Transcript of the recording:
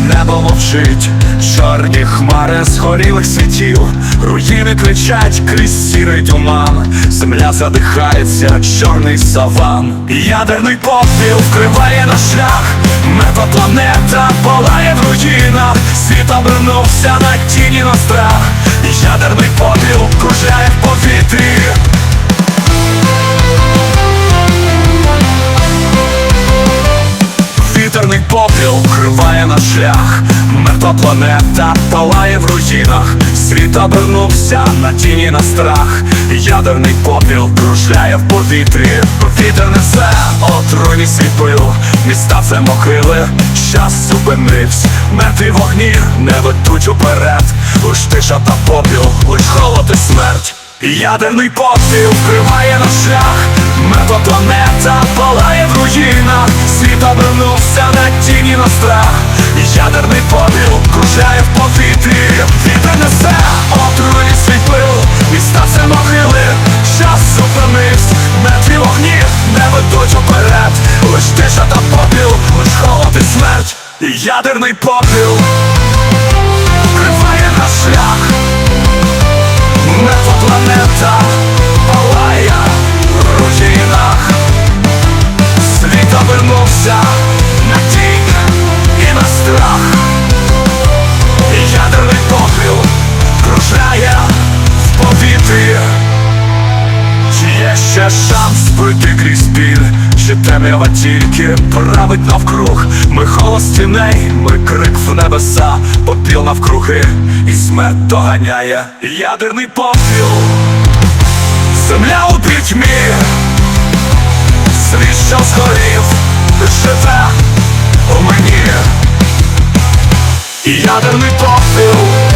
небо мовчить, чорні хмари згорілих світів, руїни кричать крізь сірий туман, земля задихається, чорний саван, ядерний попіл вкриває наш шлях, метапланета палає в руїнах, світ обернувся на тіні на страх, вкриває наш шлях, мертва планета палає в руїнах, світ обернувся на тіні на страх, ядерний попіл кружляє в повітрі, вітер несе отруйний свій пил, міста це могили, час зупинився, мертві вогні не ведуть уперед, лиш тиша та попіл, лиш холод і смерть. Ядерний попіл вкриває наш шлях, мертва планета палає в руїнах, світ обернувся на тіні на страх, ядерний попіл кружляє в повітрі, вітер несе отруєний свій пил, міста це могили, час зупинився, мертві вогні не ведуть уперед, лиш тиша та попіл, лиш холод і смерть, ядерний попіл вкриває наш шлях. Мертва планета палає в руїнах. Світ обернувся повітрі Чи є ще шанс пройти крізь біль? Чи темрява тільки править навкруг? Ми голос тіней, ми крик в небеса, попіл навкруги, і смерть доганяє ядерний попіл. Земля у пітьмі, світ, що згорів, живе у мені. Ядерний попіл